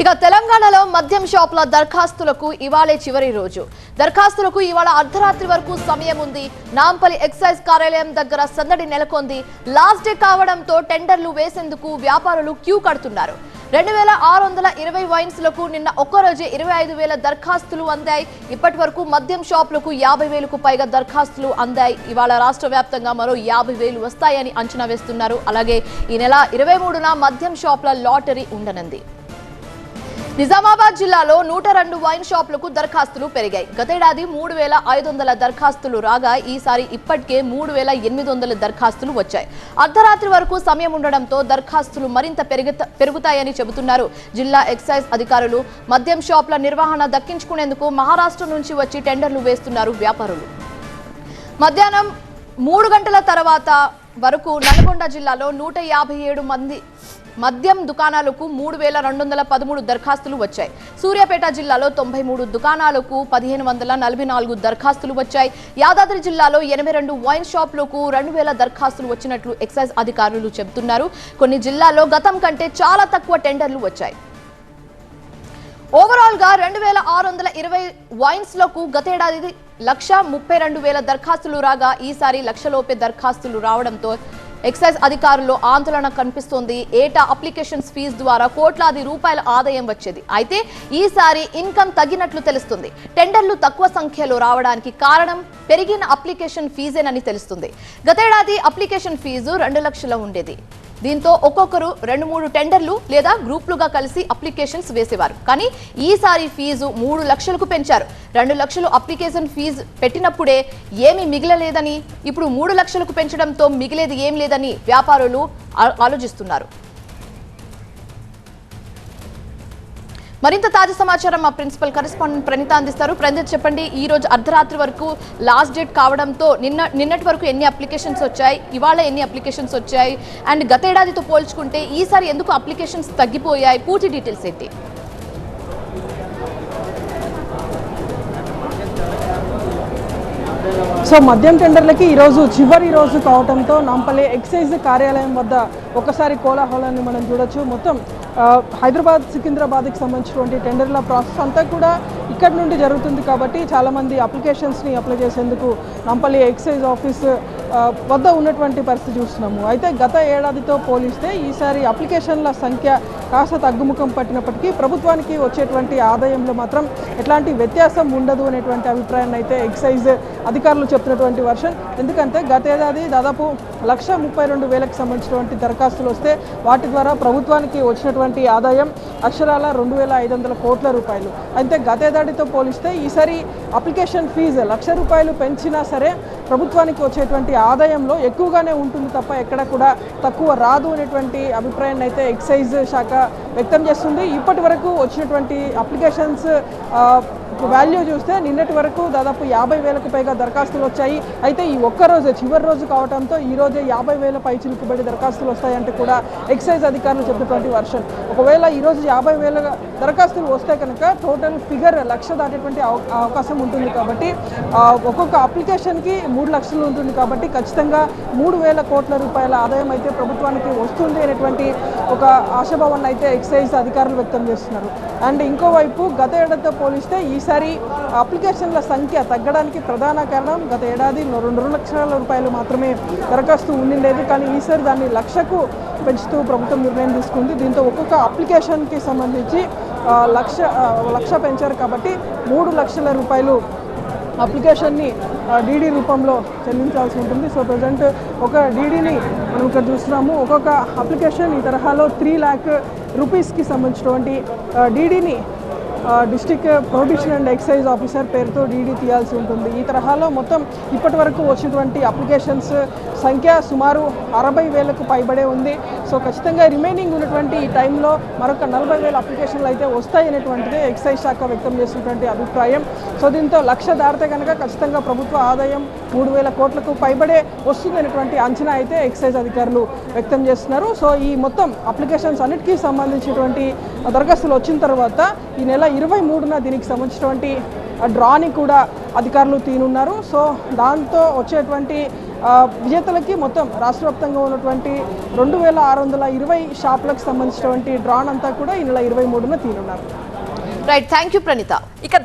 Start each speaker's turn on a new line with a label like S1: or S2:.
S1: ఇక తెలంగాణలో మద్యం షాపుల దరఖాస్తులకు ఇవాళే చివరి రోజు. దరఖాస్తులకు ఇవాళ అర్ధరాత్రి వరకు సమయం ఉంది. నాంపల్లి ఎక్సైజ్ కార్యాలయం దగ్గర సందడి నెలకొంది. లాస్ట్ డే కావడంతో టెండర్లు వేసేందుకు వ్యాపారులు క్యూ కడుతున్నారు. రెండు వేల ఆరు వందల ఇరవై వైన్స్లకు నిన్న ఒక్కరోజే ఇరవై ఐదు వేల దరఖాస్తులు అందాయి. ఇప్పటి వరకు మద్యం షాపులకు యాభై వేలకు పైగా దరఖాస్తులు అందాయి. ఇవాళ రాష్ట్ర వ్యాప్తంగా మరో యాభై వేలు వస్తాయని అంచనా వేస్తున్నారు. అలాగే ఈ నెల ఇరవై మూడున మద్యం షాపుల లాటరీ ఉండనుంది. నిజామాబాద్ జిల్లాలో నూట రెండు వైన్ షాపులకు దరఖాస్తులు పెరిగాయి. గతేడాది మూడు వేల ఐదు వందల దరఖాస్తులు రాగా ఈసారి ఇప్పటికే మూడు వేల ఎనిమిది వందల దరఖాస్తులు వచ్చాయి. అర్ధరాత్రి వరకు సమయం ఉండడంతో దరఖాస్తులు మరింత పెరుగుత పెరుగుతాయని చెబుతున్నారు. జిల్లా ఎక్సైజ్ అధికారులు మద్యం షాపుల నిర్వహణ దక్కించుకునేందుకు మహారాష్ట్ర నుంచి వచ్చి టెండర్లు వేస్తున్నారు వ్యాపారులు. మధ్యాహ్నం మూడు గంటల తర్వాత వరకు నల్గొండ జిల్లాలో నూట యాభై ఏడు మంది మద్యం దుకాణాలకు మూడు వేల రెండు వందల పదమూడు దరఖాస్తులు వచ్చాయి. సూర్యాపేట జిల్లాలో తొంభై మూడు దుకాణాలకు పదిహేను వందల నలభై నాలుగు దరఖాస్తులు వచ్చాయి. యాదాద్రి జిల్లాలో ఎనభై రెండు వైన్ షాపులకు రెండు వేల దరఖాస్తులు వచ్చినట్లు ఎక్సైజ్ అధికారులు చెబుతున్నారు. కొన్ని జిల్లాల్లో గతం కంటే చాలా తక్కువ టెండర్లు వచ్చాయి. ఓవరాల్గా రెండు వేల ఆరు వందల ఇరవై వైన్స్లకు గతేడాది లక్ష ముప్పై రెండు వేల దరఖాస్తులు రాగా ఈసారి లక్షలోపే దరఖాస్తులు రావడంతో ఎక్సైజ్ అధికారుల్లో ఆందోళన కనిపిస్తోంది. ఏటా అప్లికేషన్స్ ఫీజు ద్వారా కోట్లాది రూపాయల ఆదాయం వచ్చేది. అయితే ఈసారి ఇన్కమ్ తగ్గినట్లు తెలుస్తుంది. టెండర్లు తక్కువ సంఖ్యలో రావడానికి కారణం పెరిగిన అప్లికేషన్ ఫీజేనని తెలుస్తుంది. గతేడాది అప్లికేషన్ ఫీజు రెండు లక్షల ఉండేది. దీంతో ఒక్కొక్కరు రెండు మూడు టెండర్లు లేదా గ్రూపులుగా కలిసి అప్లికేషన్స్ వేసేవారు. కానీ ఈసారి ఫీజు మూడు లక్షలకు పెంచారు. రెండు లక్షలు అప్లికేషన్ ఫీజు పెట్టినప్పుడే ఏమీ మిగిలలేదని ఇప్పుడు మూడు లక్షలకు పెంచడంతో మిగిలేది ఏం లేదని వ్యాపారులు ఆలోచిస్తున్నారు. మరింత తాజా సమాచారం మా ప్రిన్సిపల్ కరెస్పాండెంట్ ప్రణీత అందిస్తారు. ప్రణీత చెప్పండి ఈ రోజు అర్ధరాత్రి వరకు లాస్ట్ డేట్ కావడంతో నిన్న నిన్నటి వరకు ఎన్ని అప్లికేషన్స్ వచ్చాయి? ఇవాళ ఎన్ని అప్లికేషన్స్ వచ్చాయి? అండ్ గతేడాదితో పోల్చుకుంటే ఈసారి ఎందుకు అప్లికేషన్స్ తగ్గిపోయాయి? పూర్తి డీటెయిల్స్ ఏంటి?
S2: సో మద్యం టెండర్లకి ఈరోజు చివరి రోజు కావడంతో నాంపల్లి ఎక్సైజ్ కార్యాలయం వద్ద ఒకసారి కోలాహలాన్ని మనం చూడొచ్చు. మొత్తం హైదరాబాద్ సికింద్రాబాద్కి సంబంధించినటువంటి టెండర్ల ప్రాసెస్ అంతా కూడా ఇక్కడ నుండి జరుగుతుంది కాబట్టి చాలామంది అప్లికేషన్స్ని అప్లై చేసేందుకు నంపల్లి ఎక్సైజ్ ఆఫీస్ వద్ద ఉన్నటువంటి పరిస్థితి చూస్తున్నాము. అయితే గత ఏడాదితో పోలిస్తే ఈసారి అప్లికేషన్ల సంఖ్య కాస్త తగ్గుముఖం పట్టినప్పటికీ ప్రభుత్వానికి వచ్చేటువంటి ఆదాయంలో మాత్రం ఎట్లాంటి వ్యత్యాసం ఉండదు అనేటువంటి అభిప్రాయాన్ని అయితే ఎక్సైజ్ అధికారులు చెప్తున్నటువంటి వర్షన్. ఎందుకంటే గత దాదాపు లక్ష ముప్పై రెండు వేలకు సంబంధించినటువంటి దరఖాస్తులు వస్తే వాటి ద్వారా ప్రభుత్వానికి వచ్చినటువంటి ఆదాయం అక్షరాల రెండు వేల ఐదు వందల కోట్ల రూపాయలు. అయితే గతేడాదితో పోలిస్తే ఈసారి అప్లికేషన్ ఫీజు లక్ష రూపాయలు పెంచినా సరే ప్రభుత్వానికి వచ్చేటువంటి ఆదాయంలో ఎక్కువగానే ఉంటుంది తప్ప ఎక్కడ కూడా తక్కువ రాదు అనేటువంటి అభిప్రాయాన్ని అయితే ఎక్సైజ్ శాఖ వ్యక్తం చేస్తుంది. ఇప్పటి వరకు వచ్చినటువంటి అప్లికేషన్స్ వాల్యూ చూస్తే నిన్నటి వరకు దాదాపు యాభై వేలకు పైగా దరఖాస్తులు వచ్చాయి. అయితే ఈ ఒక్క రోజు చివరి రోజు కావడంతో ఈ రోజే యాభై వేల పై చిలుకుబడి దరఖాస్తులు వస్తాయంటే కూడా ఎక్సైజ్ అధికారులు చెప్పినటువంటి వర్షన్. ఒకవేళ ఈరోజు యాభై వేల దరఖాస్తులు వస్తే కనుక టోటల్ ఫిగర్ లక్ష దాటేటువంటి అవకాశం ఉంటుంది కాబట్టి ఒక్కొక్క అప్లికేషన్కి మూడు లక్షలు ఉంటుంది కాబట్టి ఖచ్చితంగా మూడు వేల కోట్ల రూపాయల ఆదాయం అయితే ప్రభుత్వానికి వస్తుంది అనేటువంటి ఒక ఆశాభావాన్ని అయితే ఎక్సైజ్ అధికారులు వ్యక్తం చేస్తున్నారు. అండ్ ఇంకోవైపు గత ఏడాదితో పోలిస్తే ఈసారి అప్లికేషన్ల సంఖ్య తగ్గడానికి ప్రధాన కారణం గత ఏడాది రెండు లక్షల రూపాయలు మాత్రమే దరఖాస్తు ఉండిండేది. కానీ ఈసారి దాన్ని లక్షకు పెంచుతూ ప్రభుత్వం నిర్ణయం తీసుకుంది. దీంతో ఒక్కొక్క అప్లికేషన్కి సంబంధించి లక్ష లక్ష పెంచారు కాబట్టి మూడు లక్షల రూపాయలు అప్లికేషన్ని డీడీ రూపంలో చెల్లించాల్సి ఉంటుంది. సో ప్రజెంట్ ఒక డీడీని మనం ఇక్కడ చూస్తున్నాము. ఒక్కొక్క అప్లికేషన్ ఈ తరహాలో త్రీ ల్యాక్ రూపీస్కి సంబంధించినటువంటి డీడీని district prohibition and excise officer పేరుతో డీడీ తీయాల్సి ఉంటుంది. ఈ తరహాలో మొత్తం ఇప్పటి వరకు వచ్చినటువంటి అప్లికేషన్స్ సంఖ్య సుమారు అరవై వేలకు పైబడే ఉంది. సో ఖచ్చితంగా రిమైనింగ్ ఉన్నటువంటి ఈ టైంలో మరొక నలభై వేల అప్లికేషన్లు అయితే వస్తాయనేటువంటిది ఎక్సైజ్ శాఖ వ్యక్తం చేసినటువంటి అభిప్రాయం. సో దీంతో లక్ష దాటితే కనుక ఖచ్చితంగా ప్రభుత్వ ఆదాయం మూడు వేల కోట్లకు పైబడే వస్తుందనేటువంటి అంచనా అయితే ఎక్సైజ్ అధికారులు వ్యక్తం చేస్తున్నారు. సో ఈ మొత్తం అప్లికేషన్స్ అన్నిటికీ సంబంధించినటువంటి దరఖాస్తులు వచ్చిన తర్వాత ఈ నెల ఇరవై మూడున దీనికి సంబంధించినటువంటి డ్రాని కూడా అధికారులు తీనున్నారు. సో దాంతో వచ్చేటువంటి ఆ, విజేతలకి మొత్తం రాష్ట్ర వ్యాప్తంగా ఉన్నటువంటి రెండు వేల ఆరు వందల ఇరవై షాపులకు సంబంధించినటువంటి డ్రాన్ అంతా కూడా ఈ నెల ఇరవై మూడున తీనున్నారు.
S1: రైట్ థ్యాంక్ యూ ప్రణీత
S3: ఇక